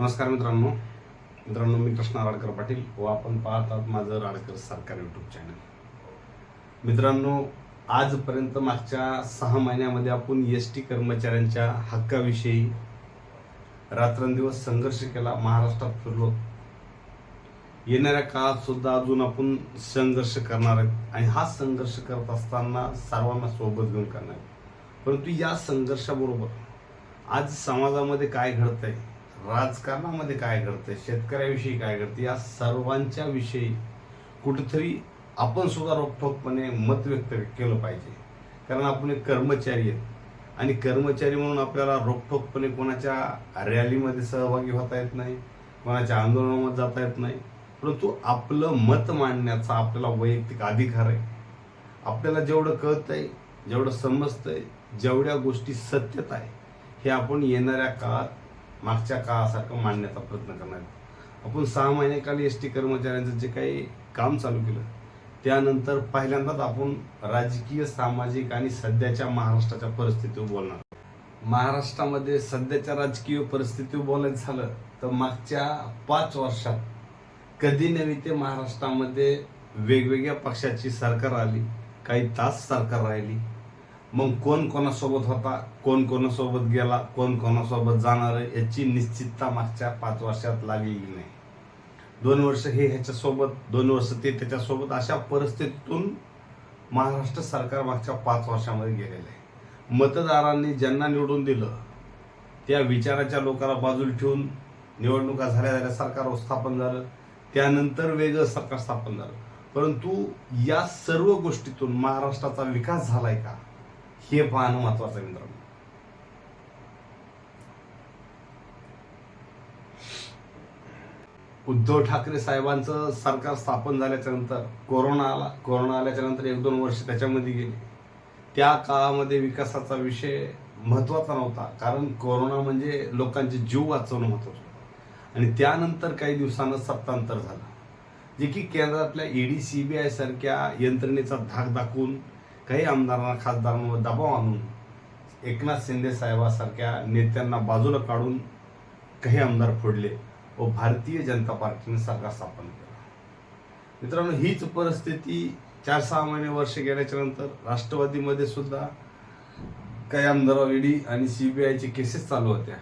नमस्कार मित्रांनो. मित्रांनो मी कृष्णा राडकर पाटील व आपण पाहत आहात माझं राडकर सरकार यूट्यूब चॅनल मित्रांनो आजपर्यंत मागच्या सहा महिन्यामध्ये आपण एस टी कर्मचाऱ्यांच्या हक्काविषयी रात्रंदिवस संघर्ष केला महाराष्ट्रात फिरलो. येणाऱ्या काळात सुद्धा अजून आपण संघर्ष करणार आहेत आणि हा संघर्ष करत असताना सर्वांना सोबत घेऊन करणार परंतु या संघर्षाबरोबर आज समाजामध्ये काय घडतंय राजकारणामध्ये काय करते शेतकऱ्याविषयी काय करते या सर्वांच्या विषयी कुठेतरी आपण सुद्धा रोखठोकपणे मत व्यक्त केलं पाहिजे. कारण आपण एक कर्मचारी आहेत आणि कर्मचारी म्हणून आपल्याला रोखठोकपणे कोणाच्या रॅलीमध्ये सहभागी होता येत नाही कोणाच्या आंदोलनामध्ये जाता येत नाही. परंतु आपलं मत मांडण्याचा आपल्याला वैयक्तिक अधिकार आहे. आपल्याला जेवढं कळतंय जेवढं समजतंय जेवढ्या गोष्टी सत्यत आहे हे आपण येणाऱ्या काळात मागच्या काळासारखं मांडण्याचा प्रयत्न करणार. आपण सहा महिन्याखाली एस टी कर्मचाऱ्यांचं जे काही काम चालू केलं त्यानंतर पहिल्यांदाच आपण राजकीय सामाजिक आणि सध्याच्या महाराष्ट्राच्या परिस्थितीवर बोलणार. महाराष्ट्रामध्ये सध्याच्या राजकीय परिस्थितीवर बोलायचं झालं तर मागच्या पाच वर्षात कधी नव्हे ते महाराष्ट्रामध्ये वेगवेगळ्या पक्षाची सरकार आली काही तास सरकार राहिली मग कोण कोणासोबत होता कोण कोणासोबत गेला कोण कोणासोबत जाणार आहे याची निश्चितता मागच्या पाच वर्षात लागलेली नाही. दोन वर्ष हे ह्याच्यासोबत दोन वर्ष ते त्याच्यासोबत अशा परिस्थितीतून महाराष्ट्र सरकार मागच्या पाच वर्षामध्ये गेलेलं आहे. मतदारांनी ज्यांना निवडून दिलं त्या विचाराच्या लोकांना बाजूला ठेवून निवडणुका झाल्या झाल्या सरकार स्थापन झालं त्यानंतर वेगळं सरकार स्थापन झालं. परंतु या सर्व गोष्टीतून महाराष्ट्राचा विकास झालाय का? हे पाहणं महत्वाचं आहे मित्रांनो. उद्धव ठाकरे साहेबांचं सरकार स्थापन झाल्याच्यानंतर कोरोना आला कोरोना आल्याच्यानंतर एक दोन वर्ष त्याच्यामध्ये गेली. त्या काळामध्ये विकासाचा विषय महत्त्वाचा नव्हता कारण कोरोना म्हणजे लोकांचे जीव वाचवणं महत्वाचं आणि त्यानंतर काही दिवसानं सत्तांतर झालं. जे की केंद्रातल्या ईडी आय सारख्या यंत्रणेचा धाक दाखवून काही आमदारांना खासदारांवर दबाव आणून एकनाथ शिंदे साहेबासारख्या नेत्यांना बाजूला काढून काही आमदार फोडले व भारतीय जनता पार्टीने सरकार स्थापन केलं. मित्रांनो हीच परिस्थिती चार सहा महिने वर्ष गेल्याच्यानंतर राष्ट्रवादीमध्ये सुद्धा काही आमदार ईडी आणि सीबीआयचे केसेस चालू होत्या.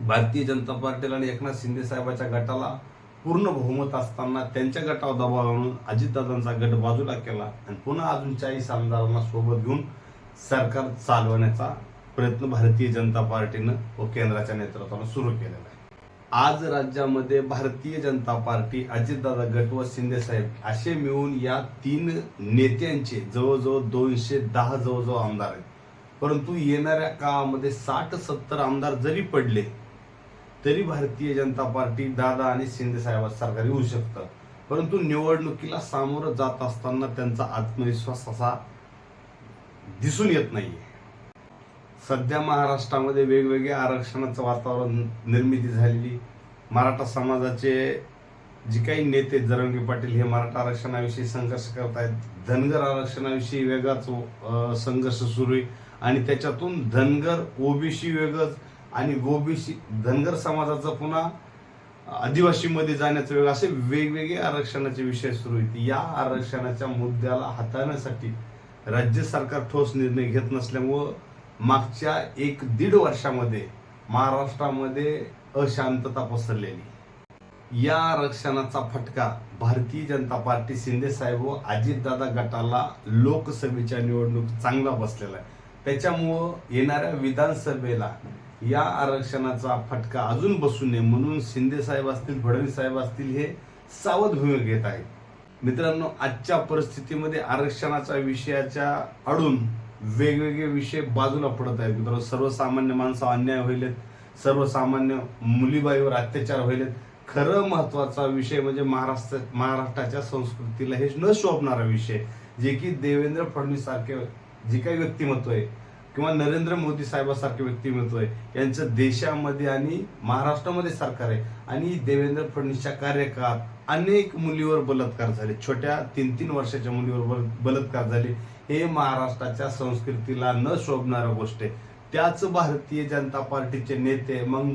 भारतीय जनता पार्टीला आणि एकनाथ शिंदे साहेबाच्या गटाला पूर्ण बहुमत असताना त्यांच्या गटावर दबाव आणून अजितदादांचा गट बाजूला केला आणि पुन्हा अजून चाळीस आमदारांना सोबत घेऊन सरकार चालवण्याचा प्रयत्न भारतीय जनता पार्टीनं व केंद्राच्या नेतृत्वानं सुरू केलेला आहे. आज राज्यामध्ये भारतीय जनता पार्टी अजितदादा गट व शिंदे साहेब असे मिळून या तीन नेत्यांचे जवळजवळ दोनशे दहा जवळजवळ आमदार आहेत. परंतु येणाऱ्या काळामध्ये साठ सत्तर आमदार जरी पडले तरी भारतीय जनता पार्टी दादा आणि शिंदे साहेब सरकार येऊ शकतं. परंतु निवडणुकीला सामोरं जात असताना त्यांचा आत्मविश्वास असा दिसून येत नाहीये. सध्या महाराष्ट्रामध्ये वेगवेगळ्या आरक्षणाचं वातावरण निर्मिती झालेली मराठा समाजाचे जे काही नेते जरंगी पाटील हे मराठा आरक्षणाविषयी संघर्ष करतायत धनगर आरक्षणाविषयी वेगळाच संघर्ष सुरू आहे आणि त्याच्यातून धनगर ओबीसी वेगळंच आणि ओबीसी धनगर समाजाचा पुन्हा आदिवासीमध्ये जाण्याचा वेळ असे वेगवेगळे आरक्षणाचे विषय सुरू आहेत. या आरक्षणाच्या मुद्द्याला हाताळण्यासाठी राज्य सरकार ठोस निर्णय घेत नसल्यामुळं मागच्या एक दीड वर्षामध्ये महाराष्ट्रामध्ये अशांतता पसरलेली. या आरक्षणाचा फटका भारतीय जनता पार्टी शिंदे साहेब व अजितदादा गटाला लोकसभेच्या निवडणूक चांगला बसलेला आहे. त्याच्यामुळं येणाऱ्या विधानसभेला या आरक्षणाचा फटका अजून बसू नये म्हणून शिंदे साहेब असतील फडणवीस साहेब असतील हे सावध भूमिका घेत आहेत. मित्रांनो आजच्या परिस्थितीमध्ये आरक्षणाच्या विषयाच्या अडून वेगवेगळे विषय बाजूला पडत आहेत. मित्रांनो सर्वसामान्य माणसं अन्याय होईलेत सर्वसामान्य मुलीबाईवर अत्याचार होईलेत खरं महत्त्वाचा विषय म्हणजे महाराष्ट्र महाराष्ट्राच्या संस्कृतीला हे न शोभणारा विषय जे की देवेंद्र फडणवीस सारखे जे काही व्यक्तिमत्व आहे किंवा नरेंद्र मोदी साहेबासारखे व्यक्तिमत्व आहे यांचं देशामध्ये आणि महाराष्ट्रामध्ये सरकार आहे. आणि देवेंद्र फडणवीसच्या कार्यकाळात अनेक मुलीवर बलात्कार झाले. छोट्या तीन तीन वर्षाच्या मुलीवर बल- बलात्कार झाले. हे महाराष्ट्राच्या संस्कृतीला न शोभणारं गोष्ट आहे. त्याच भारतीय जनता पार्टीचे नेते मग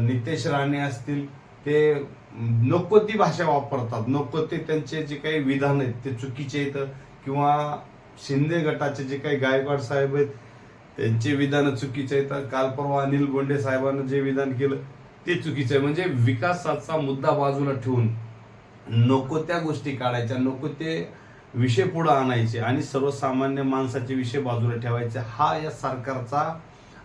नितेश राणे असतील ते नको ती भाषा वापरतात. नको ते त्यांचे जे काही विधान आहेत ते चुकीचे आहेत. किंवा शिंदे गटाचे जे काही गायकवाड साहेब आहेत त्यांचे विधान चुकीचे आहेत. काल परवा अनिल बोंडे साहेबांनी जे विधान केलं ते चुकीचं आहे. म्हणजे विकासाचा मुद्दा बाजूला ठेवून नको त्या गोष्टी काढायच्या नको ते विषय पुढे आणायचे आणि सर्वसामान्य माणसाचे विषय बाजूला ठेवायचे. हा या सरकारचा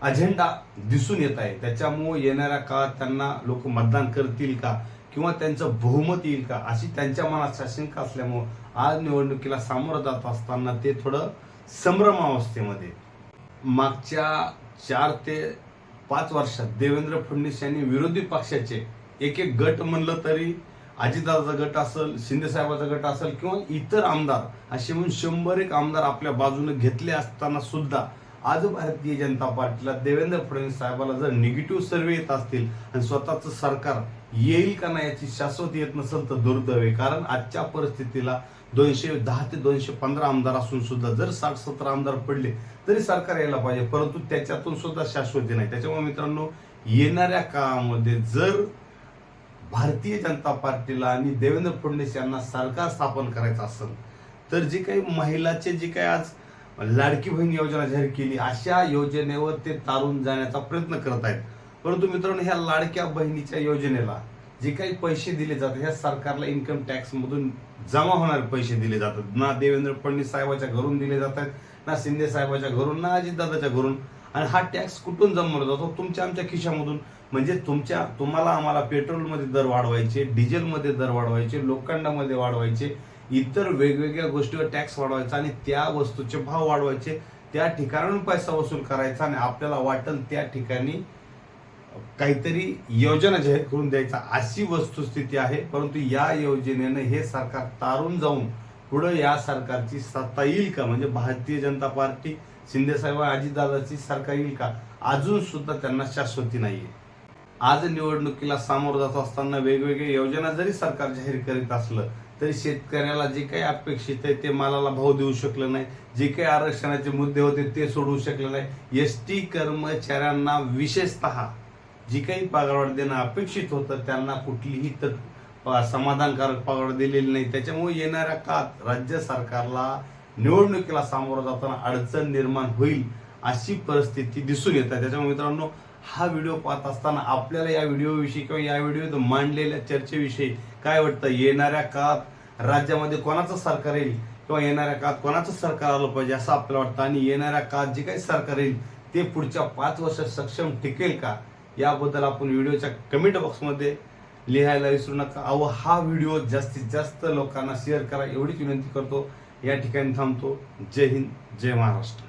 अजेंडा दिसून येत आहे. त्याच्यामुळे येणाऱ्या काळात त्यांना लोक मतदान करतील का? किंवा त्यांचं बहुमत येईल का? अशी त्यांच्या मनात शंका असल्यामुळं आज निवडणुकीला सामोरं जात असताना ते थोडं संभ्रमावस्थेमध्ये मागच्या चार ते पाच वर्षात देवेंद्र फडणवीस यांनी विरोधी पक्षाचे एक एक गट म्हणलं तरी अजितदादाचा गट असेल शिंदेसाहेबाचा गट असेल किंवा इतर आमदार असे म्हणून शंभर एक आमदार आपल्या बाजूने घेतले असताना सुद्धा आज भारतीय जनता पार्टीला देवेंद्र फडणवीस साहेबाला जर निगेटिव्ह सर्वे येत असतील आणि स्वतःचं सरकार येईल का नाही याची शाश्वत येत नसेल तर दुर्दैव आहे. कारण आजच्या परिस्थितीला दोनशे दहा ते दोनशे पंधरा आमदार असून सुद्धा जर साठ सत्तर आमदार पडले तरी सरकार यायला पाहिजे. परंतु त्याच्यातून सुद्धा शाश्वती नाही. त्याच्यामुळे मित्रांनो येणाऱ्या काळामध्ये जर भारतीय जनता पार्टीला आणि देवेंद्र फडणवीस यांना सरकार स्थापन करायचं असेल तर जे काही महिलाचे जे काही आज लाडकी बहीण योजना जाहीर केली अशा योजनेवर ते तारून जाण्याचा प्रयत्न करत आहेत. परंतु मित्रांनो ह्या लाडक्या बहिणीच्या योजनेला जे काही पैसे दिले जातात ह्या सरकारला इन्कम टॅक्स मधून जमा होणारे पैसे दिले जातात. ना देवेंद्र फडणवीस साहेबाच्या घरून दिले जातात ना शिंदे साहेबाच्या घरून ना अजितदादाच्या घरून. आणि हा टॅक्स कुठून जमवला जातो? तुमच्या आमच्या खिशामधून. म्हणजे तुमच्या तुम्हाला आम्हाला पेट्रोलमध्ये दर वाढवायचे डिझेलमध्ये दर वाढवायचे लोखंडामध्ये वाढवायचे इतर वेगवेगळ्या गोष्टीवर टॅक्स वाढवायचा आणि त्या वस्तूचे भाव वाढवायचे. त्या ठिकाणाहून पैसा वसूल करायचा आणि आपल्याला वाटेल त्या ठिकाणी काहीतरी योजना जाहीर करून द्यायचा अशी वस्तुस्थिती आहे. परंतु या योजनेनं हे सरकार तारून जाऊन पुढं या सरकारची सत्ता येईल का? म्हणजे भारतीय जनता पार्टी शिंदे साहेब अजितदादाची सरकार येईल का? अजून सुद्धा त्यांना शाश्वती नाहीये. आज निवडणुकीला सामोरं जात असताना वेगवेगळ्या योजना जरी सरकार जाहीर करीत असलं तरी शेतकऱ्याला जे काही अपेक्षित आहे ते मालाला भाव देऊ शकलं नाही. जे काही आरक्षणाचे मुद्दे होते ते सोडवू शकले नाही. एस टी कर्मचाऱ्यांना विशेषतः जी काही पगारवाढ देणं अपेक्षित होतं त्यांना कुठलीही तर प- समाधानकारक पगार दिलेली नाही. त्याच्यामुळे येणाऱ्या काळात राज्य सरकारला निवडणुकीला सामोरं जाताना अडचण निर्माण होईल अशी परिस्थिती दिसून येत आहे. त्याच्यामुळे मित्रांनो हा व्हिडिओ पाहत असताना आपल्याला या व्हिडिओविषयी किंवा या व्हिडिओत मांडलेल्या चर्चेविषयी काय वाटतं? येणाऱ्या काळात राज्यामध्ये कोणाचं सरकार येईल किंवा येणाऱ्या काळात कोणाचं सरकार आलं पाहिजे असं आपल्याला वाटतं? आणि येणाऱ्या काळात जे काही सरकार येईल ते पुढच्या पाच वर्षात सक्षम टिकेल का? याबद्दल आपण व्हिडिओच्या कमेंट बॉक्समध्ये लिहायला विसरू नका. अहो हा व्हिडिओ जास्तीत जास्त लोकांना शेअर करा एवढीच विनंती करतो. या ठिकाणी थांबतो. जय हिंद जय महाराष्ट्र.